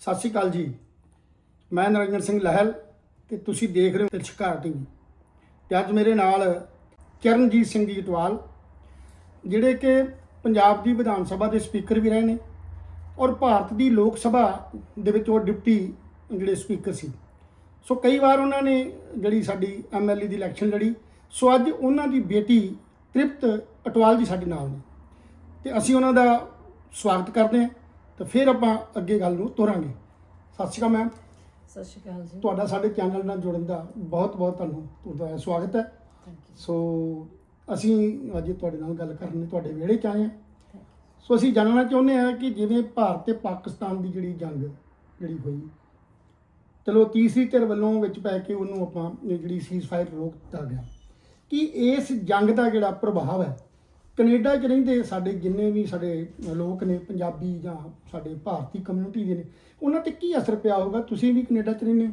ਸਤਿ ਸ਼੍ਰੀ ਅਕਾਲ ਜੀ। ਮੈਂ ਨਰਿੰਦਰ ਸਿੰਘ ਲਹਿਲ ਤੇ ਤੁਸੀਂ ਦੇਖ ਰਹੇ ਹੋ ਤਿਰਛਕਾਰ ਟੀਵੀ। ਤੇ ਅੱਜ ਮੇਰੇ ਨਾਲ ਚਰਨਜੀਤ ਸਿੰਘ ਜੀ ਟਵਾਲ ਜਿਹੜੇ ਕਿ ਪੰਜਾਬ ਦੀ ਵਿਧਾਨ ਸਭਾ ਦੇ ਸਪੀਕਰ ਵੀ ਰਹੇ ਨੇ ਔਰ ਭਾਰਤ ਦੀ ਲੋਕ ਸਭਾ ਦੇ ਵਿੱਚ ਉਹ ਡਿਪਟੀ ਜਿਹੜੇ ਸਪੀਕਰ ਸੀ। ਸੋ ਕਈ ਵਾਰ ਉਹਨਾਂ ਨੇ ਜਿਹੜੀ ਸਾਡੀ ਐਮਐਲਏ ਦੀ ਇਲੈਕਸ਼ਨ ਲੜੀ, ਸੋ ਅੱਜ ਉਹਨਾਂ ਦੀ ਬੇਟੀ ਤ੍ਰਿਪਤ ਅਟਵਾਲ ਜੀ ਸਾਡੇ ਨਾਲ ਨੇ। ਤੇ ਅਸੀਂ ਉਹਨਾਂ ਦਾ ਸਵਾਗਤ ਕਰਦੇ ਹਾਂ। ਤੇ ਫਿਰ ਆਪਾਂ ਅੱਗੇ ਗੱਲ ਨੂੰ ਤੋਰਾਂਗੇ। ਸਤਿ ਸ਼੍ਰੀ ਅਕਾਲ ਮੈਮ ਸਤਿ ਸ਼੍ਰੀ ਅਕਾਲ ਜੀ। ਤੁਹਾਡਾ ਸਾਡੇ ਚੈਨਲ ਨਾਲ ਜੁੜਨ ਦਾ ਬਹੁਤ ਬਹੁਤ ਤੁਹਾਨੂੰ ਤੁਹਾਡਾ ਸਵਾਗਤ ਹੈ। ਸੋ ਅਸੀਂ ਅੱਜ ਤੁਹਾਡੇ ਨਾਲ ਗੱਲ ਕਰਨ ਲਈ ਤੁਹਾਡੇ ਵਿਹੜੇ 'ਚ ਆਏ ਹਾਂ। ਸੋ ਅਸੀਂ ਜਾਣਨਾ ਚਾਹੁੰਦੇ ਹਾਂ ਕਿ ਜਿਵੇਂ ਭਾਰਤ ਤੇ ਪਾਕਿਸਤਾਨ ਦੀ ਜਿਹੜੀ ਜੰਗ ਜਿਹੜੀ ਹੋਈ ਚਲੋ ਤੀਸਰੀ ਧਿਰ ਵੱਲੋਂ ਵਿੱਚ ਪੈ ਕੇ ਉਹਨੂੰ ਆਪਾਂ ਜਿਹੜੀ ਸੀਜ਼ਫਾਇਰ ਰੋਕ ਦਿੱਤਾ ਗਿਆ। ਕਿ ਇਸ ਜੰਗ ਦਾ ਜਿਹੜਾ ਪ੍ਰਭਾਵ ਹੈ ਕੈਨੇਡਾ 'ਚ ਰਹਿੰਦੇ ਸਾਡੇ ਜਿੰਨੇ ਵੀ ਸਾਡੇ ਲੋਕ ਨੇ ਪੰਜਾਬੀ ਜਾਂ ਸਾਡੇ ਭਾਰਤੀ ਕਮਿਊਨਿਟੀ ਦੇ ਨੇ ਉਹਨਾਂ ਤੇ ਕੀ ਅਸਰ ਪਿਆ ਹੋਊਗਾ? ਤੁਸੀਂ ਵੀ ਕੈਨੇਡਾ 'ਚ ਰਹਿੰਦੇ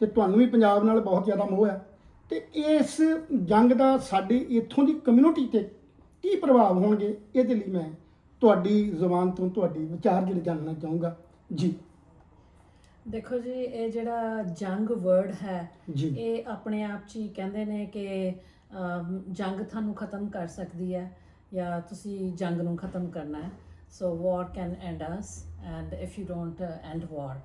ਤੇ ਤੁਹਾਨੂੰ ਵੀ ਪੰਜਾਬ ਨਾਲ ਬਹੁਤ ਜ਼ਿਆਦਾ ਮੋਹ ਹੈ। ਤੇ ਇਸ ਜੰਗ ਦਾ ਸਾਡੇ ਇੱਥੋਂ ਦੀ ਕਮਿਊਨਿਟੀ ਤੇ ਕੀ ਪ੍ਰਭਾਵ ਹੋਣਗੇ? ਇਹਦੇ ਲਈ ਮੈਂ ਤੁਹਾਡੀ ਜ਼ੁਬਾਨ ਤੋਂ ਤੁਹਾਡੀ ਵਿਚਾਰ ਜਿਹੜੇ ਜਾਣਨਾ ਚਾਹੂੰਗਾ। ਜੀ। ਦੇਖੋ ਜੀ ਇਹ ਜਿਹੜਾ ਜੰਗ ਵਰਡ ਹੈ ਜੀ। ਇਹ ਆਪਣੇ ਆਪ 'ਚ ਹੀ ਕਹਿੰਦੇ ਨੇ ਕਿ ਜੰਗ ਤੁਹਾਨੂੰ ਖਤਮ ਕਰ ਸਕਦੀ ਹੈ। ਜਾਂ ਤੁਸੀਂ ਜੰਗ ਨੂੰ ਖਤਮ ਕਰਨਾ ਹੈ। So war can and us and if you don't and war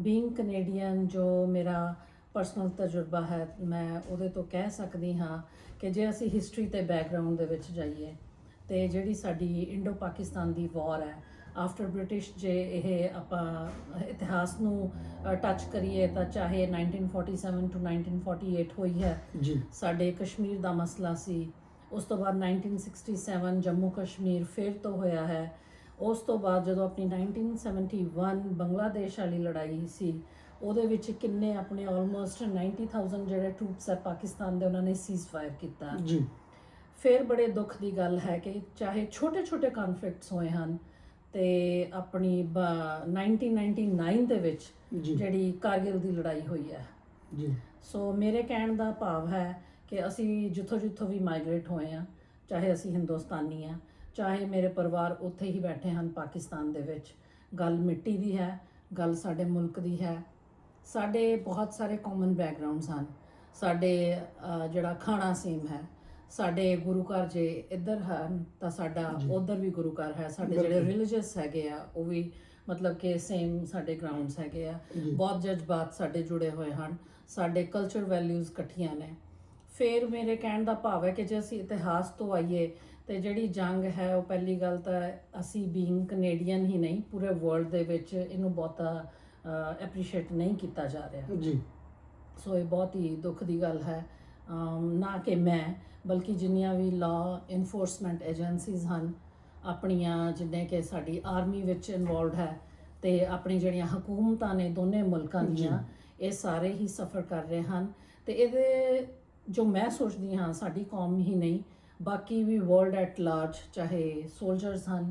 being Canadian ਜੋ ਮੇਰਾ ਪਰਸਨਲ ਤਜਰਬਾ ਹੈ ਮੈਂ ਉਹਦੇ ਤੋਂ ਕਹਿ ਸਕਦੀ ਹਾਂ ਕਿ ਜੇ ਅਸੀਂ ਹਿਸਟਰੀ ਤੇ ਬੈਕਗ੍ਰਾਉਂਡ ਦੇ ਵਿੱਚ ਜਾਈਏ ਤੇ ਜਿਹੜੀ ਸਾਡੀ ਇੰਡੋ ਪਾਕਿਸਤਾਨ ਦੀ ਵਾਰ ਹੈ ਆਫਟਰ ਬ੍ਰਿਟਿਸ਼ ਜੇ ਇਹ ਆਪਾਂ ਇਤਿਹਾਸ ਨੂੰ ਟੱਚ ਕਰੀਏ ਤਾਂ ਚਾਹੇ 1947 ਟੂ 1948 ਹੋਈ ਹੈ ਜੀ। ਸਾਡੇ ਕਸ਼ਮੀਰ ਦਾ ਮਸਲਾ ਸੀ ਉਸ ਤੋਂ ਬਾਅਦ 1967 ਜੰਮੂ ਕਸ਼ਮੀਰ ਫਿਰ ਤੋਂ ਹੋਇਆ ਹੈ। ਉਸ ਤੋਂ ਬਾਅਦ ਜਦੋਂ ਆਪਣੀ 1971 ਬੰਗਲਾਦੇਸ਼ ਵਾਲੀ ਲੜਾਈ ਸੀ ਉਹਦੇ ਵਿੱਚ ਕਿੰਨੇ ਆਪਣੇ ਆਲਮੋਸਟ 90000 ਜਿਹੜੇ ਟਰੂਪਸ ਹੈ ਪਾਕਿਸਤਾਨ ਦੇ ਉਹਨਾਂ ਨੇ ਸੀਜ਼ਫਾਇਰ ਕੀਤਾ। ਜੀ। ਫਿਰ ਬੜੇ ਦੁੱਖ ਦੀ ਗੱਲ ਹੈ ਕਿ ਚਾਹੇ ਛੋਟੇ-ਛੋਟੇ ਕਨਫਲਿਕਟਸ ਹੋਏ ਹਨ ਤੇ ਆਪਣੀ ਬ- 1999 ਦੇ ਵਿੱਚ ਜਿਹੜੀ ਕਾਰਗਿਲ ਦੀ ਲੜਾਈ ਹੋਈ ਹੈ। ਜੀ। ਸੋ ਮੇਰੇ ਕਹਿਣ ਦਾ ਭਾਵ ਹੈ ਕਿ ਅਸੀਂ ਜਿੱਥੋਂ ਜਿੱਥੋਂ ਵੀ ਮਾਈਗ੍ਰੇਟ ਹੋਏ ਆ ਚਾਹੇ ਅਸੀਂ ਹਿੰਦੁਸਤਾਨੀ ਆ ਚਾਹੇ ਮੇਰੇ ਪਰਿਵਾਰ ਉੱਥੇ ਹੀ ਬੈਠੇ ਹਨ ਪਾਕਿਸਤਾਨ ਦੇ ਵਿੱਚ ਗੱਲ ਮਿੱਟੀ ਦੀ ਹੈ ਗੱਲ ਸਾਡੇ ਮੁਲਕ ਦੀ ਹੈ ਸਾਡੇ ਬਹੁਤ ਸਾਰੇ ਕਾਮਨ ਬੈਕਗ੍ਰਾਉਂਡਸ ਹਨ ਸਾਡੇ ਜਿਹੜਾ ਖਾਣਾ ਸੇਮ ਹੈ ਸਾਡੇ ਗੁਰੂ ਘਰ ਜੇ ਇੱਧਰ ਹਨ ਤਾਂ ਸਾਡਾ। ਉਧਰ ਵੀ ਗੁਰੂ ਘਰ ਹੈ ਸਾਡੇ ਜਿਹੜੇ। ਰਿਲੀਜੀਅਸ ਹੈਗੇ ਆ ਉਹ ਵੀ ਮਤਲਬ ਕਿ ਸੇਮ ਸਾਡੇ ਗਰਾਊਂਡਸ ਹੈਗੇ ਆ ਬਹੁਤ ਜਜ਼ਬਾਤ ਸਾਡੇ ਜੁੜੇ ਹੋਏ ਹਨ ਸਾਡੇ ਕਲਚਰ ਵੈਲਿਊਜ਼ ਇਕੱਠੀਆਂ ਨੇ ਫਿਰ ਮੇਰੇ ਕਹਿਣ ਦਾ ਭਾਵ ਹੈ ਕਿ ਜੇ ਅਸੀਂ ਇਤਿਹਾਸ ਤੋਂ ਆਈਏ ਤੇ ਜਿਹੜੀ ਜੰਗ ਹੈ ਉਹ ਪਹਿਲੀ ਗੱਲ ਤਾਂ ਅਸੀਂ ਬੀਇੰਗ ਕੈਨੇਡੀਅਨ ਹੀ ਨਹੀਂ ਪੂਰੇ ਵਰਲਡ ਦੇ ਵਿੱਚ ਇਹਨੂੰ ਬਹੁਤਾ ਐਪਰੀਸ਼ੀਏਟ ਨਹੀਂ ਕੀਤਾ ਜਾ ਰਿਹਾ। ਜੀ। ਸੋ ਇਹ ਬਹੁਤ ਹੀ ਦੁੱਖ ਦੀ ਗੱਲ ਹੈ। ਨਾ ਕਿ ਮੈਂ ਬਲਕਿ ਜਿੰਨੀਆਂ ਵੀ ਲਾ ਇਨਫੋਰਸਮੈਂਟ ਏਜੰਸੀਜ਼ ਹਨ ਆਪਣੀਆਂ ਜਿੰਨੇ ਕਿ ਸਾਡੀ ਆਰਮੀ ਵਿੱਚ ਇਨਵੋਲਡ ਹੈ ਤੇ ਆਪਣੀ ਜਿਹੜੀਆਂ ਹਕੂਮਤਾਂ ਨੇ ਦੋਨੇ ਮੁਲਕਾਂ। ਦੀਆਂ ਇਹ ਸਾਰੇ ਹੀ ਸਫਰ ਕਰ ਰਹੇ ਹਨ। ਤੇ ਇਹਦੇ ਜੋ ਮੈਂ ਸੋਚਦੀ ਹਾਂ ਸਾਡੀ ਕੌਮ ਹੀ ਨਹੀਂ। ਬਾਕੀ ਵੀ ਵਰਲਡ ਐਟ ਲਾਰਜ ਚਾਹੇ ਸੋਲਜਰਸ ਹਨ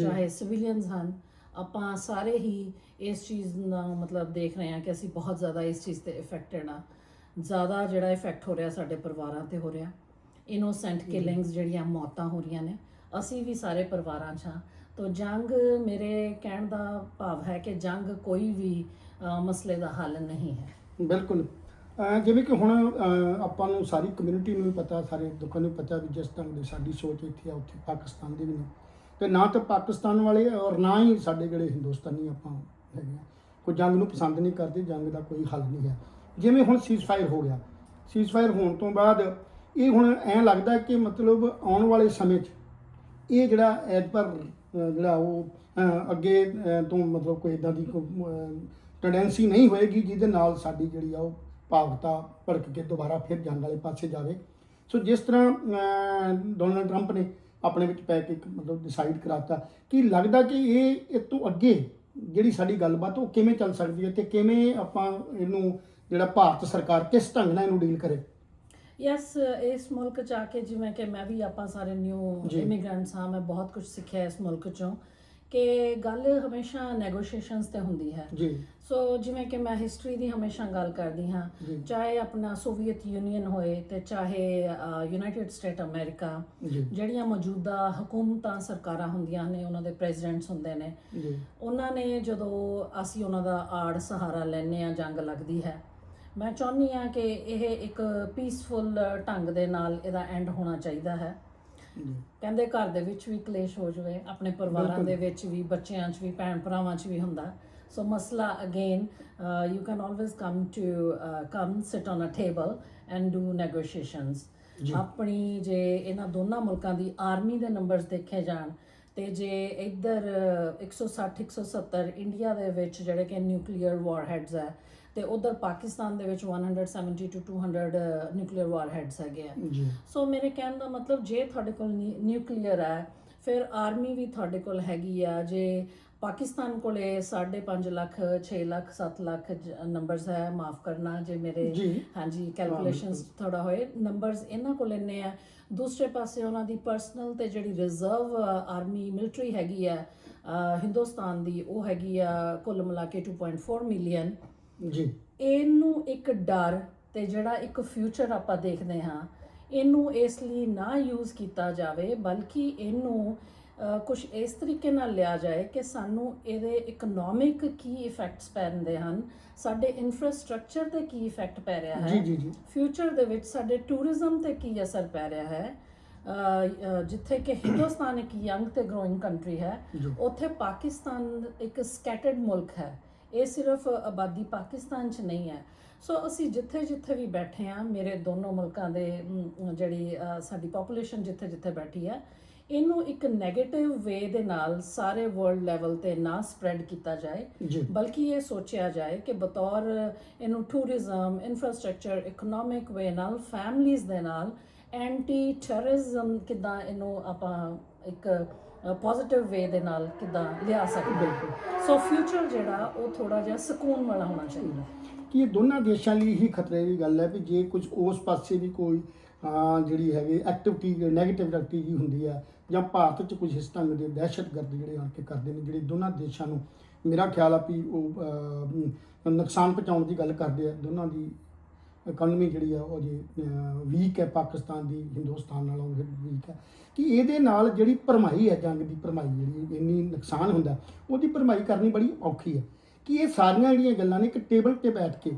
ਚਾਹੇ ਸਿਵਿਲੀਅਨਸ ਹਨ ਆਪਾਂ ਸਾਰੇ ਹੀ ਇਸ ਚੀਜ਼ ਦਾ ਮਤਲਬ ਦੇਖ ਰਹੇ ਹਾਂ ਕਿ ਅਸੀਂ ਬਹੁਤ ਜ਼ਿਆਦਾ ਇਸ ਚੀਜ਼ ਤੇ ਇਫੈਕਟਡ ਆ ਜ਼ਿਆਦਾ ਜਿਹੜਾ ਇਫੈਕਟ ਹੋ ਰਿਹਾ ਸਾਡੇ ਪਰਿਵਾਰਾਂ ਤੇ ਹੋ ਰਿਹਾ। ਇਨੋਸੈਂਟ ਕਿਲਿੰਗਸ ਜਿਹੜੀਆਂ ਮੌਤਾਂ ਹੋ ਰਹੀਆਂ ਨੇ ਅਸੀਂ ਵੀ ਸਾਰੇ ਪਰਿਵਾਰਾਂ 'ਚ ਹਾਂ। ਤੋ ਜੰਗ ਮੇਰੇ ਕਹਿਣ ਦਾ ਭਾਵ ਹੈ ਕਿ ਜੰਗ ਕੋਈ ਵੀ ਮਸਲੇ ਦਾ ਹੱਲ ਨਹੀਂ ਹੈ। ਬਿਲਕੁਲ। ਜਿਵੇਂ ਕਿ ਹੁਣ ਆਪਾਂ ਨੂੰ ਸਾਰੀ ਕਮਿਊਨਿਟੀ ਨੂੰ ਵੀ ਪਤਾ, ਸਾਰੇ ਲੋਕਾਂ ਨੂੰ ਪਤਾ ਵੀ ਜਿਸ ਤਰ੍ਹਾਂ ਦੀ ਸਾਡੀ ਸੋਚ ਇੱਥੇ ਆ, ਉੱਥੇ ਪਾਕਿਸਤਾਨ ਦੀ ਵੀ ਨਹੀਂ ਤੇ ਨਾ ਤਾਂ ਪਾਕਿਸਤਾਨ ਵਾਲੇ ਔਰ ਨਾ ਹੀ ਸਾਡੇ ਜਿਹੜੇ ਹਿੰਦੁਸਤਾਨੀ ਆਪਾਂ ਹੈਗੇ ਆ। ਕੋਈ ਜੰਗ ਨੂੰ ਪਸੰਦ ਨਹੀਂ ਕਰਦੇ, ਜੰਗ ਦਾ ਕੋਈ ਹੱਲ ਨਹੀਂ ਹੈ। ਜਿਵੇਂ ਹੁਣ ਸੀਜ਼ਫਾਇਰ ਹੋ ਗਿਆ। ਸੀਜ਼ਫਾਇਰ ਹੋਣ ਤੋਂ ਬਾਅਦ ਇਹ ਹੁਣ ਐਂ ਲੱਗਦਾ ਕਿ ਮਤਲਬ ਆਉਣ ਵਾਲੇ ਸਮੇਂ 'ਚ ਇਹ ਜਿਹੜਾ ਐਜ ਪਰ ਜਿਹੜਾ ਉਹ ਅੱਗੇ ਤੋਂ ਮਤਲਬ ਕੋਈ ਇਦਾਂ ਦੀ ਟੈਂਡੈਂਸੀ ਨਹੀਂ ਹੋਏਗੀ ਜਿਹਦੇ ਨਾਲ ਸਾਡੀ ਜਿਹੜੀ ਆ ਉਹ ਭਾਵਤਾ ਭੜਕ ਕੇ ਦੁਬਾਰਾ ਫਿਰ ਜੰਗ ਵਾਲੇ ਪਾਸੇ ਜਾਵੇ। ਸੋ ਜਿਸ ਤਰ੍ਹਾਂ ਡੋਨਾਲਡ ਟਰੰਪ ਨੇ ਆਪਣੇ ਵਿੱਚ ਪੈ ਕੇ ਇੱਕ ਮਤਲਬ ਡਿਸਾਈਡ ਕਰਾਤਾ ਕਿ ਲੱਗਦਾ ਕਿ ਇਹ ਇਹ ਤੋਂ ਅੱਗੇ ਜਿਹੜੀ ਸਾਡੀ ਗੱਲਬਾਤ ਉਹ ਕਿਵੇਂ ਚੱਲ ਸਕਦੀ ਹੈ ਤੇ ਕਿਵੇਂ ਆਪਾਂ ਇਹਨੂੰ ਜਿਹੜਾ ਭਾਰਤ ਸਰਕਾਰ ਕਿਸ ਢੰਗ ਨਾਲ ਇਹਨੂੰ ਡੀਲ ਕਰੇ? ਯੈਸ ਇਸ ਮੁਲਕ ਚ ਆ ਕੇ ਜਿਵੇਂ ਕਿ ਮੈਂ ਵੀ ਆਪਾਂ ਸਾਰੇ ਨਿਊ। ਇਮੀਗ੍ਰੈਂਟਸ ਹਾਂ ਮੈਂ ਬਹੁਤ ਕੁਝ ਸਿੱਖਿਆ ਇਸ ਮੁਲਕ ਚੋਂ। ਕਿ ਗੱਲ ਹਮੇਸ਼ਾ ਨੈਗੋਸ਼ੀਏਸ਼ਨਸ ਤੇ ਹੁੰਦੀ ਹੈ। ਜੀ। ਸੋ ਜਿਵੇਂ ਕਿ ਮੈਂ ਹਿਸਟਰੀ ਦੀ ਹਮੇਸ਼ਾ ਗੱਲ ਕਰਦੀ ਹਾਂ ਚਾਹੇ ਆਪਣਾ ਸੋਵੀਅਤ ਯੂਨੀਅਨ ਹੋਏ ਤੇ ਚਾਹੇ ਯੂਨਾਈਟਿਡ ਸਟੇਟ ਅਮਰੀਕਾ ਜਿਹੜੀਆਂ ਮੌਜੂਦਾ ਹਕੂਮਤਾਂ ਸਰਕਾਰਾਂ ਹੁੰਦੀਆਂ ਨੇ ਉਹਨਾਂ ਦੇ ਪ੍ਰੈਜ਼ੀਡੈਂਟਸ ਹੁੰਦੇ ਨੇ ਉਹਨਾਂ ਨੇ ਜਦੋਂ ਅਸੀਂ ਉਹਨਾਂ ਦਾ ਆੜ ਸਹਾਰਾ ਲੈਨੇ ਆ ਜੰਗ ਲੱਗਦੀ ਹੈ ਮੈਂ ਚਾਹੁੰਦੀ ਆ ਕਿ ਇਹ ਇੱਕ ਪੀਸਫੁਲ ਢੰਗ ਦੇ ਨਾਲ ਇਹਦਾ ਐਂਡ ਹੋਣਾ ਚਾਹੀਦਾ ਹੈ। ਕਹਿੰਦੇ ਘਰ ਦੇ ਵਿੱਚ ਵੀ ਕਲੇਸ਼ ਹੋ ਜਾਵੇ ਆਪਣੇ ਪਰਿਵਾਰਾਂ। ਦੇ ਵਿੱਚ ਵੀ ਬੱਚਿਆਂ 'ਚ ਵੀ ਭੈਣ ਭਰਾਵਾਂ 'ਚ ਵੀ ਹੁੰਦਾ ਸੋ ਮਸਲਾ again you can always come to come sit on a table and do negotiations ਜੀ। ਆਪਣੀ ਜੇ ਇਹਨਾਂ ਦੋਨਾਂ ਮੁਲਕਾਂ ਦੀ ਆਰਮੀ ਦੇ ਨੰਬਰਸ ਦੇਖੇ ਜਾਣ ਤੇ ਜੇ ਇੱਧਰ ਅ, 160 170 ਇੰਡੀਆ ਦੇ ਵਿੱਚ ਜਿਹੜੇ ਕਿ ਨਿਊਕਲੀਅਰ ਵਾਰਹੈਡਸ ਹੈ ਤੇ ਉਧਰ ਪਾਕਿਸਤਾਨ ਦੇ ਵਿੱਚ 170 ਟੂ 200 ਨਿਊਕਲੀਅਰ ਵਾਰਹੈਡਸ ਹੈਗੇ ਆ। ਸੋ ਮੇਰੇ ਕਹਿਣ ਦਾ ਮਤਲਬ ਜੇ ਤੁਹਾਡੇ ਕੋਲ ਨਿਊਕਲੀਅਰ ਹੈ ਫਿਰ ਆਰਮੀ ਵੀ ਤੁਹਾਡੇ ਕੋਲ ਹੈਗੀ ਆ। ਜੇ ਪਾਕਿਸਤਾਨ ਕੋਲੇ 5.5 ਲੱਖ 6 ਲੱਖ 7 ਲੱਖ ਨੰਬਰਸ ਹੈ ਮਾਫ ਕਰਨਾ ਜੇ ਮੇਰੇ ਹਾਂਜੀ ਕੈਲਕੂਲੇਸ਼ਨਸ ਥੋੜਾ ਹੋਏ ਨੰਬਰਸ ਇਹਨਾਂ ਕੋਲ ਇੰਨੇ ਆ। ਦੂਸਰੇ ਪਾਸੇ ਉਹਨਾਂ ਦੀ ਪਰਸਨਲ ਤੇ ਜਿਹੜੀ ਰਿਜ਼ਰਵ ਆਰਮੀ ਮਿਲਟਰੀ ਹੈਗੀ ਆ ਹਿੰਦੁਸਤਾਨ ਦੀ ਉਹ ਹੈਗੀ ਆ ਕੁੱਲ ਮਿਲਾ ਕੇ 2.4 ਮਿਲੀਅਨ ਜੀ। ਇਹਨੂੰ ਇੱਕ ਡਰ ਤੇ ਜਿਹੜਾ ਇੱਕ ਫਿਊਚਰ ਆਪਾਂ ਦੇਖਦੇ ਹਾਂ ਇਹਨੂੰ ਇਸ ਲਈ ਨਾ ਯੂਜ਼ ਕੀਤਾ ਜਾਵੇ ਬਲਕਿ ਇਹਨੂੰ ਕੁਝ ਇਸ ਤਰੀਕੇ ਨਾਲ ਲਿਆ ਜਾਏ ਕਿ ਸਾਨੂੰ ਇਹਦੇ ਇਕਨੋਮਿਕ ਕੀ ਇਫੈਕਟਸ ਪੈਂਦੇ ਹਨ ਸਾਡੇ ਇਨਫਰਾਸਟ੍ਰਕਚਰ ਤੇ ਕੀ ਇਫੈਕਟ ਪੈ ਰਿਹਾ ਹੈ ਜੀ ਜੀ ਜੀ। ਫਿਊਚਰ ਦੇ ਵਿੱਚ ਸਾਡੇ ਟੂਰਿਜ਼ਮ ਤੇ ਕੀ ਅਸਰ ਪੈ ਰਿਹਾ ਹੈ ਜਿੱਥੇ ਕਿ ਹਿੰਦੁਸਤਾਨ ਇੱਕ ਯੰਗ ਤੇ ਗਰੋਇੰਗ ਕੰਟਰੀ ਹੈ ਉੱਥੇ ਪਾਕਿਸਤਾਨ ਇੱਕ ਸਕੈਟਰਡ ਮੁਲਕ ਹੈ। ਇਹ ਸਿਰਫ ਆਬਾਦੀ ਪਾਕਿਸਤਾਨ 'ਚ ਨਹੀਂ ਹੈ। ਸੋ ਅਸੀਂ ਜਿੱਥੇ ਜਿੱਥੇ ਵੀ ਬੈਠੇ ਆ ਮੇਰੇ ਦੋਨੋਂ ਮੁਲਕਾਂ ਦੇ ਜਿਹੜੀ ਸਾਡੀ ਪੋਪੂਲੇਸ਼ਨ ਜਿੱਥੇ ਜਿੱਥੇ ਬੈਠੀ ਹੈ ਇਹਨੂੰ ਇੱਕ 네ਗੇਟਿਵ ਵੇ ਦੇ ਨਾਲ ਸਾਰੇ ਵਰਲਡ ਲੈਵਲ ਤੇ ਨਾ ਸਪਰੈਡ ਕੀਤਾ ਜਾਏ। ਬਲਕਿ ਇਹ ਸੋਚਿਆ ਜਾਏ ਕਿ ਬਤੌਰ ਇਹਨੂੰ ਟੂਰਿਜ਼ਮ ਇਨਫਰਾਸਟ੍ਰਕਚਰ ਇਕਨੋਮਿਕ ਵੇ ਨਾਲ ਫੈਮਲੀਜ਼ ਦੇ ਨਾਲ ਐਂਟੀ ਟੈਰਰਿਜ਼ਮ ਕਿਦਾਂ ਇਹਨੂੰ ਆਪਾਂ ਇੱਕ ਪੋਜ਼ਿਟਿਵ ਵੇ ਦੇ ਨਾਲ ਕਿਦਾਂ ਲਿਆ ਸਕਦੇ ਬਿਲਕੁਲ। ਸੋ ਫਿਊਚਰ ਜਿਹੜਾ ਉਹ ਥੋੜਾ ਜਿਹਾ ਸਕੂਨ ਵਾਲਾ ਹੋਣਾ ਚਾਹੀਦਾ ਕਿ ਇਹ ਦੋਨਾਂ ਦੇਸ਼ਾਂ ਲਈ ਹੀ ਖਤਰੇ ਦੀ ਗੱਲ ਹੈ ਵੀ ਜੇ ਕੁਝ ਉਸ ਪਾਸੇ ਵੀ ਕੋਈ ਜਿਹੜੀ ਹੈਗੀ ਐਕਟੀਵਿਟੀ ਨੈਗੇਟਿਵ ਐਕਟੀਵਿਟੀ ਹੁੰਦੀ ਹੈ ਜਾਂ ਭਾਰਤ 'ਚ ਕੁਝ ਇਸ ਢੰਗ ਦੇ ਦਹਿਸ਼ਤਗਰਦ ਜਿਹੜੇ ਆਣ ਕੇ ਕਰਦੇ ਨੇ ਜਿਹੜੇ ਦੋਨਾਂ ਦੇਸ਼ਾਂ ਨੂੰ ਮੇਰਾ ਖਿਆਲ ਆ ਵੀ ਉਹ ਨੁਕਸਾਨ ਪਹੁੰਚਾਉਣ ਦੀ ਗੱਲ ਕਰਦੇ ਆ ਦੋਨਾਂ ਦੀ ਇਕਨੋਮੀ ਜਿਹੜੀ ਆ ਉਹ ਜੇ ਵੀਕ ਹੈ ਪਾਕਿਸਤਾਨ ਦੀ ਹਿੰਦੁਸਤਾਨ ਨਾਲੋਂ ਵੀਕ ਹੈ। ਕਿ ਇਹਦੇ ਨਾਲ ਜਿਹੜੀ ਭਰਮਾਈ ਹੈ ਜੰਗ ਦੀ ਭਰਮਾਈ ਜਿਹੜੀ ਇੰਨੀ ਨੁਕਸਾਨ ਹੁੰਦਾ ਉਹਦੀ ਭਰਮਾਈ ਕਰਨੀ ਬੜੀ ਔਖੀ ਹੈ। ਕਿ ਇਹ ਸਾਰੀਆਂ ਜਿਹੜੀਆਂ ਗੱਲਾਂ ਨੇ ਇੱਕ ਟੇਬਲ ਤੇ ਬੈਠ ਕੇ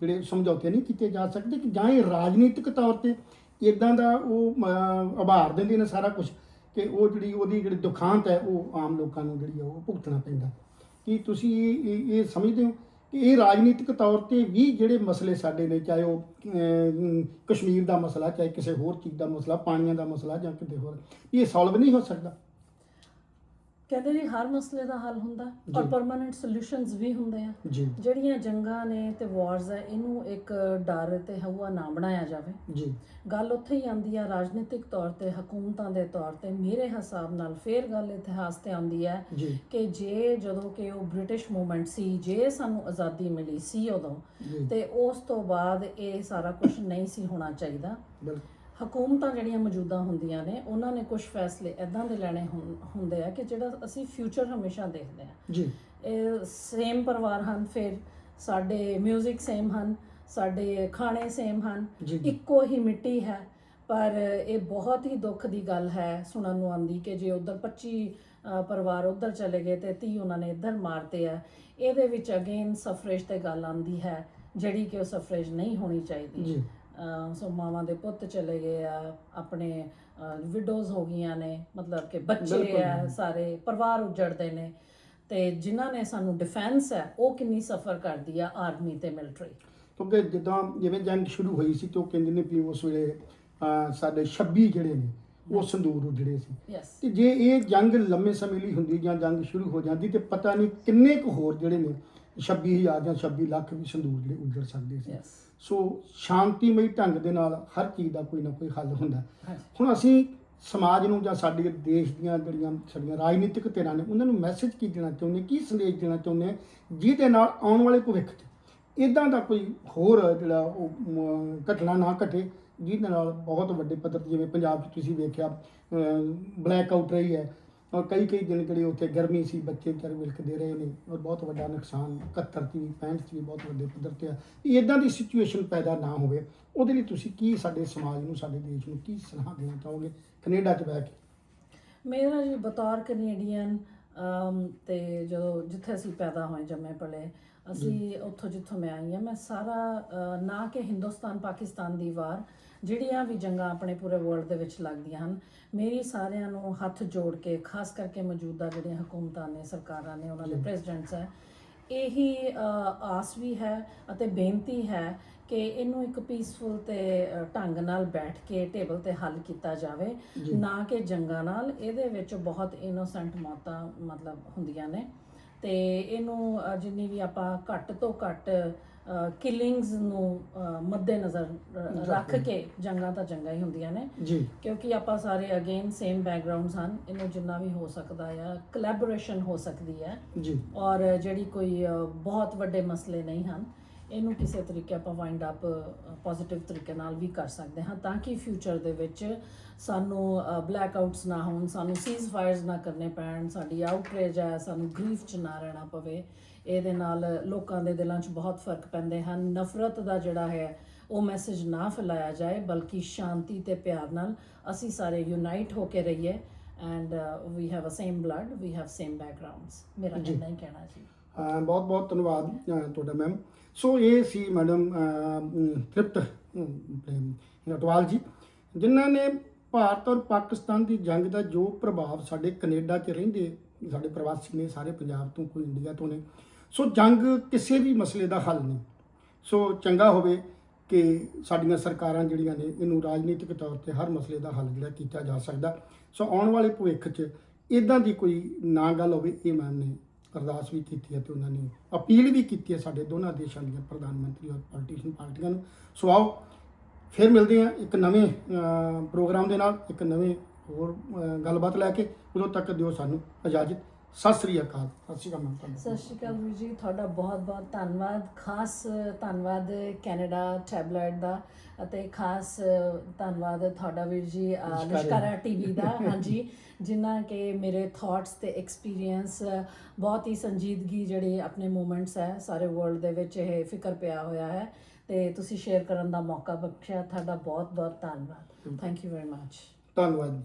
ਜਿਹੜੇ ਸਮਝੌਤੇ ਨਹੀਂ ਕੀਤੇ ਜਾ ਸਕਦੇ ਕਿ ਜਾਂ ਇਹ ਰਾਜਨੀਤਿਕ ਤੌਰ ਤੇ ਇਦਾਂ ਦਾ ਉਹ ਅਹ, ਉਭਾਰ ਦਿੰਦੇ ਨੇ ਸਾਰਾ ਕੁਝ ਕਿ ਉਹ ਜਿਹੜੀ ਉਹਦੀ ਜਿਹੜੀ ਦੁਖਾਂਤ ਹੈ ਉਹ ਆਮ ਲੋਕਾਂ ਨੂੰ ਜਿਹੜੀ ਆ ਉਹ ਭੁਗਤਣਾ ਪੈਂਦਾ। ਕਿ ਤੁਸੀਂ ਇਹ- ਇਹ ਸਮਝਦੇ ਹੋ? ਇਹ ਰਾਜਨੀਤਿਕ ਤੌਰ ਤੇ ਵੀ ਜਿਹੜੇ ਮਸਲੇ ਸਾਡੇ ਨੇ, ਚਾਹੇ ਉਹ ਕਸ਼ਮੀਰ ਦਾ ਮਸਲਾ, ਚਾਹੇ ਕਿਸੇ ਹੋਰ ਚੀਜ਼ ਦਾ ਮਸਲਾ, ਪਾਣੀਆਂ ਦਾ ਮਸਲਾ ਜਾਂ ਕਿਤੇ ਹੋਰ ਇਹ ਸੋਲਵ ਨਹੀਂ ਹੋ ਸਕਦਾ। ਕਹਿੰਦੇ ਜੀ ਹਰ ਮਸਲੇ ਦਾ ਹੱਲ ਹੁੰਦਾ ਔਰ। ਪਰਮਨੈਂਟ ਸੋਲੂਸ਼ਨਸ ਵੀ ਹੁੰਦੇ ਆ। ਜਿਹੜੀਆਂ ਜੰਗਾਂ ਨੇ ਤੇ ਵਾਰਸ ਹੈ ਇਹਨੂੰ ਇੱਕ ਡਰ ਤੇ ਹਵਾ ਨਾ ਬਣਾਇਆ ਜਾਵੇ। ਜੀ। ਗੱਲ ਉੱਥੇ ਹੀ ਆਉਂਦੀ ਆ ਰਾਜਨੀਤਿਕ ਤੌਰ ਤੇ ਹਕੂਮਤਾਂ ਦੇ ਤੌਰ ਤੇ ਮੇਰੇ ਹਿਸਾਬ ਨਾਲ ਫੇਰ ਗੱਲ ਇਤਿਹਾਸ ਤੇ ਆਉਂਦੀ ਹੈ ਕਿ ਜੇ ਜਦੋਂ ਕਿ ਉਹ ਬ੍ਰਿਟਿਸ਼ ਮੂਵਮੈਂਟ ਸੀ ਜੇ ਸਾਨੂੰ ਆਜ਼ਾਦੀ ਮਿਲੀ ਸੀ ਉਦੋਂ ਤੇ ਉਸ ਤੋਂ ਬਾਅਦ ਇਹ ਸਾਰਾ ਕੁਝ ਨਹੀਂ ਸੀ ਹੋਣਾ ਚਾਹੀਦਾ। ਬਿਲਕੁਲ। ਹਕੂਮਤਾਂ ਜਿਹੜੀਆਂ ਮੌਜੂਦਾ ਹੁੰਦੀਆਂ ਨੇ ਉਹਨਾਂ ਨੇ ਕੁਝ ਫੈਸਲੇ ਐਦਾਂ ਦੇ ਲੈਣੇ ਹੁੰ- ਹੁੰਦੇ ਆ ਕਿ ਜਿਹੜਾ ਅਸੀਂ ਫਿਊਚਰ ਹਮੇਸ਼ਾ ਦੇਖਦੇ ਆ। ਜੀ। ਇਹ ਸੇਮ ਪਰਿਵਾਰ ਹਨ ਫਿਰ ਸਾਡੇ 뮤직 ਸੇਮ ਹਨ ਸਾਡੇ ਖਾਣੇ ਸੇਮ ਹਨ ਜੀ ਇੱਕੋ ਹੀ ਮਿੱਟੀ ਹੈ ਪਰ ਇਹ ਬਹੁਤ ਹੀ ਦੁੱਖ ਦੀ ਗੱਲ ਹੈ ਸੁਣਨ ਨੂੰ ਆਉਂਦੀ ਕਿ ਜੇ ਉਧਰ 25 ਅ, ਪਰਿਵਾਰ ਉਧਰ ਚਲੇ ਗਏ ਤੇ 30 ਉਹਨਾਂ ਨੇ ਇੱਧਰ ਮਾਰਤੇ ਆ ਇਹਦੇ ਵਿੱਚ ਅਗੇਨ ਸਫਰੇਜ ਤੇ ਗੱਲ ਆਉਂਦੀ ਹੈ ਜਿਹੜੀ ਕਿ ਉਹ ਸਫਰੇਜ ਨਹੀਂ ਹੋਣੀ ਚਾਹੀਦੀ। ਜੀ। ਸੋ ਮਾਵਾਂ ਦੇ ਪੁੱਤ ਚਲੇ ਗਏ ਆ ਆਪਣੇ ਵਿਡੋਜ਼ ਹੋ ਗਈਆਂ ਨੇ ਮਤਲਬ ਕਿ ਬੱਚੇ। ਆ ਸਾਰੇ ਪਰਿਵਾਰ ਉਜੜਦੇ ਨੇ। ਤੇ ਜਿਨ੍ਹਾਂ ਨੇ ਸਾਨੂੰ ਡਿਫੈਂਸ ਹੈ ਉਹ ਕਿੰਨੀ ਸਫਰ ਕਰਦੀ ਆ ਆਰਮੀ ਤੇ ਮਿਲਟਰੀ ਕਿਉਂਕਿ ਜਿੱਦਾਂ ਜਿਵੇਂ ਜੰਗ ਸ਼ੁਰੂ ਹੋਈ ਸੀ ਤੇ ਉਹ ਕਹਿੰਦੇ ਨੇ ਵੀ ਉਸ ਵੇਲੇ ਸਾਡੇ 26 ਜਿਹੜੇ ਨੇ ਉਹ ਸੰਦੂਰ ਉਜੜੇ ਸੀ। ਤੇ ਜੇ ਇਹ ਜੰਗ ਲੰਮੇ ਸਮੇਂ ਲਈ ਹੁੰਦੀ ਜਾਂ ਜੰਗ ਸ਼ੁਰੂ ਹੋ ਜਾਂਦੀ ਤੇ ਪਤਾ ਨਹੀਂ ਕਿੰਨੇ ਕੁ ਹੋਰ ਜਿਹੜੇ ਨੇ 26000 ਜਾਂ 26 ਲੱਖ ਵੀ ਸੰਦੂਰ ਜਿਹੜੇ ਉਜੜ ਸਕਦੇ ਸੀ। ਯੈਸ ਸੋ ਸ਼ਾਂਤੀਮਈ ਢੰਗ ਦੇ ਨਾਲ ਹਰ ਚੀਜ਼ ਦਾ ਕੋਈ ਨਾ ਕੋਈ ਹੱਲ ਹੁੰਦਾ। ਹੁਣ ਅਸੀਂ ਸਮਾਜ ਨੂੰ ਜਾਂ ਸਾਡੇ ਦੇਸ਼ ਦੀਆਂ ਜਿਹੜੀਆਂ ਸਾਡੀਆਂ ਰਾਜਨੀਤਿਕ ਧਿਰਾਂ ਨੇ ਉਹਨਾਂ ਨੂੰ ਮੈਸੇਜ ਕੀ ਦੇਣਾ ਚਾਹੁੰਦੇ ਕੀ ਸੰਦੇਸ਼ ਦੇਣਾ ਚਾਹੁੰਦੇ ਜਿਹਦੇ ਨਾਲ ਆਉਣ ਵਾਲੇ ਭਵਿੱਖ 'ਚ ਇਦਾਂ ਦਾ ਕੋਈ ਹੋਰ ਜਿਹੜਾ ਉਹ ਘਟਨਾ ਨਾ ਘਟੇ ਜਿਹਦੇ ਨਾਲ ਬਹੁਤ ਵੱਡੇ ਪੱਧਰ ਤੇ ਜਿਵੇਂ ਪੰਜਾਬ 'ਚ ਤੁਸੀਂ ਵੇਖਿਆ ਬਲੈਕ ਆਊਟ ਰਹੀ ਹੈ ਕਈ ਕਈ ਦਿਨ ਜਿਹੜੇ ਉੱਥੇ ਗਰਮੀ ਸੀ ਬੱਚੇ ਵਿਚਾਰੇ ਵਿਲਕਦੇ ਰਹੇ ਨੇ ਔਰ ਬਹੁਤ ਵੱਡਾ ਨੁਕਸਾਨ 71 ਚ ਵੀ 65 ਚ ਵੀ ਬਹੁਤ ਵੱਡੇ ਪੱਧਰ ਤੇ ਆ। ਇਦਾਂ ਦੀ ਸਿਚੁਏਸ਼ਨ ਪੈਦਾ ਨਾ ਹੋਵੇ ਉਹਦੇ ਲਈ ਤੁਸੀਂ ਕੀ ਸਾਡੇ ਸਮਾਜ ਨੂੰ ਸਾਡੇ ਦੇਸ਼ ਨੂੰ ਕੀ ਸਲਾਹ ਦੇਣਾ ਚਾਹੋਗੇ? ਕੈਨੇਡਾ 'ਚ ਬਹਿ ਕੇ। ਮੇਰਾ ਜੀ ਬਤੌਰ ਕੈਨੇਡੀਅਨ ਤੇ ਜਦੋਂ ਜਿੱਥੇ ਅਸੀਂ ਪੈਦਾ ਹੋਏ ਜੰਮੇ ਪਲੇ ਅਸੀਂ ਉੱਥੋਂ ਜਿੱਥੋਂ ਮੈਂ ਆਈ ਹਾਂ ਮੈਂ ਸਾਰਾ ਨਾ ਕਿ ਹਿੰਦੁਸਤਾਨ ਪਾਕਿਸਤਾਨ ਦੀ ਵਾਰ ਜਿਹੜੀਆਂ ਵੀ ਜੰਗਾਂ ਆਪਣੇ ਪੂਰੇ ਵਰਲਡ ਦੇ ਵਿੱਚ ਲੱਗਦੀਆਂ ਹਨ ਮੇਰੀ ਸਾਰਿਆਂ ਨੂੰ ਹੱਥ ਜੋੜ ਕੇ ਖਾਸ ਕਰਕੇ ਮੌਜੂਦਾ ਜਿਹੜੀਆਂ ਹਕੂਮਤਾਂ ਨੇ ਸਰਕਾਰਾਂ ਨੇ ਉਹਨਾਂ ਦੇ ਪ੍ਰੈਜ਼ੀਡੈਂਟਸ ਹੈ ਇਹੀ ਆਸ ਵੀ ਹੈ ਅਤੇ ਬੇਨਤੀ ਹੈ ਕਿ ਇਹਨੂੰ ਇੱਕ ਪੀਸਫੁਲ ਤੇ ਢੰਗ ਨਾਲ ਬੈਠ ਕੇ ਟੇਬਲ ਤੇ ਹੱਲ ਕੀਤਾ ਜਾਵੇ। ਨਾ ਕਿ ਜੰਗਾਂ ਨਾਲ। ਇਹਦੇ ਵਿੱਚ ਬਹੁਤ ਇਨੋਸੈਂਟ ਮੌਤਾਂ ਮਤਲਬ ਹੁੰਦੀਆਂ ਨੇ। ਤੇ ਇਹਨੂੰ ਜਿੰਨੀ ਵੀ ਆਪਾਂ ਘੱਟ ਤੋਂ ਘੱਟ ਕਿਲਿੰਗਸ ਨੂੰ ਅ, ਮੱਦੇਨਜ਼ਰ ਅ, ਰੱਖ ਕੇ ਜੰਗਾਂ ਤਾਂ ਜੰਗਾਂ ਹੀ ਹੁੰਦੀਆਂ ਨੇ। ਜੀ। ਕਿਉਂਕਿ ਆਪਾਂ ਸਾਰੇ ਅਗੇਨ ਸੇਮ ਬੈਕਗ੍ਰਾਉਂਡਸ ਹਨ। ਇਹਨੂੰ ਜਿੰਨਾ ਵੀ ਹੋ ਸਕਦਾ ਆ ਕੋਲੈਬੋਰੇਸ਼ਨ ਹੋ ਸਕਦੀ ਹੈ। ਜੀ। ਔਰ ਜਿਹੜੀ ਕੋਈ ਬਹੁਤ ਵੱਡੇ ਮਸਲੇ ਨਹੀਂ ਹਨ। ਇਹਨੂੰ ਕਿਸੇ ਤਰੀਕੇ ਆਪਾਂ ਵਾਈਂਡ ਅਪ ਪੋਜ਼ਿਟਿਵ ਤਰੀਕੇ ਨਾਲ ਵੀ ਕਰ ਸਕਦੇ ਹਾਂ ਤਾਂ ਕਿ ਫਿਊਚਰ ਦੇ ਵਿੱਚ ਸਾਨੂੰ ਬਲੈਕਆਊਟਸ ਨਾ ਹੋਣ ਸਾਨੂੰ ਸੀਜ਼ ਫਾਇਰਸ ਨਾ ਕਰਨੇ ਪੈਣ ਸਾਡੀ ਆਊਟਰੇਜ ਹੈ ਸਾਨੂੰ ਗ੍ਰੀਫ ਚ ਨਾ ਰਹਿਣਾ ਪਵੇ। ਇਹਦੇ ਨਾਲ ਲੋਕਾਂ ਦੇ ਦਿਲਾਂ 'ਚ ਬਹੁਤ ਫ਼ਰਕ ਪੈਂਦੇ ਹਨ। ਨਫ਼ਰਤ ਦਾ ਜਿਹੜਾ ਹੈ ਉਹ ਮੈਸੇਜ ਨਾ ਫੈਲਾਇਆ ਜਾਏ ਬਲਕਿ ਸ਼ਾਂਤੀ ਤੇ ਪਿਆਰ ਨਾਲ ਅਸੀਂ ਸਾਰੇ ਯੂਨਾਈਟ ਹੋ ਕੇ ਰਹੀਏ। And we have a same blood we have same backgrounds ਮੇਰਾ। ਇੰਨਾ ਹੀ ਕਹਿਣਾ ਜੀ। ਬਹੁਤ ਬਹੁਤ ਧੰਨਵਾਦ ਤੁਹਾਡਾ ਮੈਮ ਸੋ ਇਹ ਸੀ ਮੈਡਮ ਤ੍ਰਿਪਤ ਨਟਵਾਲ ਜੀ, ਜਿਨ੍ਹਾਂ ਨੇ ਭਾਰਤ ਔਰ ਪਾਕਿਸਤਾਨ ਦੀ ਜੰਗ ਦਾ ਜੋ ਪ੍ਰਭਾਵ ਸਾਡੇ ਕੈਨੇਡਾ 'ਚ ਰਹਿੰਦੇ, ਸਾਡੇ ਪ੍ਰਵਾਸੀ ਨੇ ਸਾਰੇ ਪੰਜਾਬ ਤੋਂ, ਕੋਈ ਇੰਡੀਆ ਤੋਂ ਨੇ। ਸੋ ਜੰਗ ਕਿਸੇ ਵੀ ਮਸਲੇ ਦਾ ਹੱਲ ਨਹੀਂ। ਸੋ ਚੰਗਾ ਹੋਵੇ ਕਿ ਸਾਡੀਆਂ ਸਰਕਾਰਾਂ ਜਿਹੜੀਆਂ ਨੇ, ਇਹਨੂੰ ਰਾਜਨੀਤਿਕ ਤੌਰ ਤੇ ਹਰ ਮਸਲੇ ਦਾ ਹੱਲ ਜਿਹੜਾ ਕੀਤਾ ਜਾ ਸਕਦਾ। ਸੋ ਆਉਣ ਵਾਲੇ ਭਵਿੱਖ 'ਚ ਇਦਾਂ ਦੀ ਕੋਈ ਨਾ ਗੱਲ ਹੋਵੇ, ਇਹ ਮੈਮ ਨੇ ਅਰਦਾਸ ਵੀ ਕੀਤੀ ਹੈ ਤੇ ਉਹਨਾਂ ਨੇ ਅਪੀਲ ਵੀ ਕੀਤੀ ਹੈ ਸਾਡੇ ਦੋਨਾਂ ਦੇਸ਼ਾਂ ਦੀਆਂ ਪ੍ਰਧਾਨ ਮੰਤਰੀ ਔਰ ਪੋਲੀਟੀਸ਼ੀਅਨ ਪਾਰਟੀਆਂ ਨੂੰ। ਸੋ ਆਓ, ਫਿਰ ਮਿਲਦੇ ਹਾਂ ਇੱਕ ਨਵੇਂ ਪ੍ਰੋਗਰਾਮ ਦੇ ਨਾਲ, ਇੱਕ ਨਵੇਂ ਹੋਰ ਗੱਲਬਾਤ ਲੈ ਕੇ, ਉਦੋਂ ਤੱਕ ਦਿਓ ਸਾਨੂੰ ਇਜਾਜ਼ਤ। ਸਤਿ ਸ੍ਰੀ ਅਕਾਲ ਸਤਿ ਸ੍ਰੀ ਅਕਾਲ ਮੈਮ ਤੁਹਾਨੂੰ ਸਤਿ ਸ਼੍ਰੀ ਅਕਾਲ ਵੀਰ ਜੀ ਤੁਹਾਡਾ ਬਹੁਤ ਬਹੁਤ ਧੰਨਵਾਦ ਖਾਸ ਧੰਨਵਾਦ ਕੈਨੇਡਾ ਟੈਬਲੇਟ ਦਾ ਅਤੇ ਖਾਸ ਧੰਨਵਾਦ ਤੁਹਾਡਾ ਵੀਰ ਜੀ ਅਹ। ਲਿਸ਼ਕਾਰਾ ਟੀਵੀ ਦਾ। ਹਾਂਜੀ ਜਿਨ੍ਹਾਂ ਕਿ ਮੇਰੇ ਥਾਟਸ ਤੇ ਐਕਸਪੀਰੀਅੰਸ ਬਹੁਤ ਹੀ ਸੰਜੀਦਗੀ ਜਿਹੜੇ ਆਪਣੇ ਮੂਮੈਂਟਸ ਹੈ ਸਾਰੇ ਵਰਲਡ ਦੇ ਵਿੱਚ ਇਹ ਫਿਕਰ ਪਿਆ ਹੋਇਆ ਹੈ। ਤੇ ਤੁਸੀਂ ਸ਼ੇਅਰ ਕਰਨ ਦਾ ਮੌਕਾ ਬਖਸ਼ਿਆ ਤੁਹਾਡਾ ਬਹੁਤ ਬਹੁਤ ਧੰਨਵਾਦ। ਥੈਂਕ ਯੂ ਵੈਰੀ ਮੱਚ ਧੰਨਵਾਦ ਜੀ।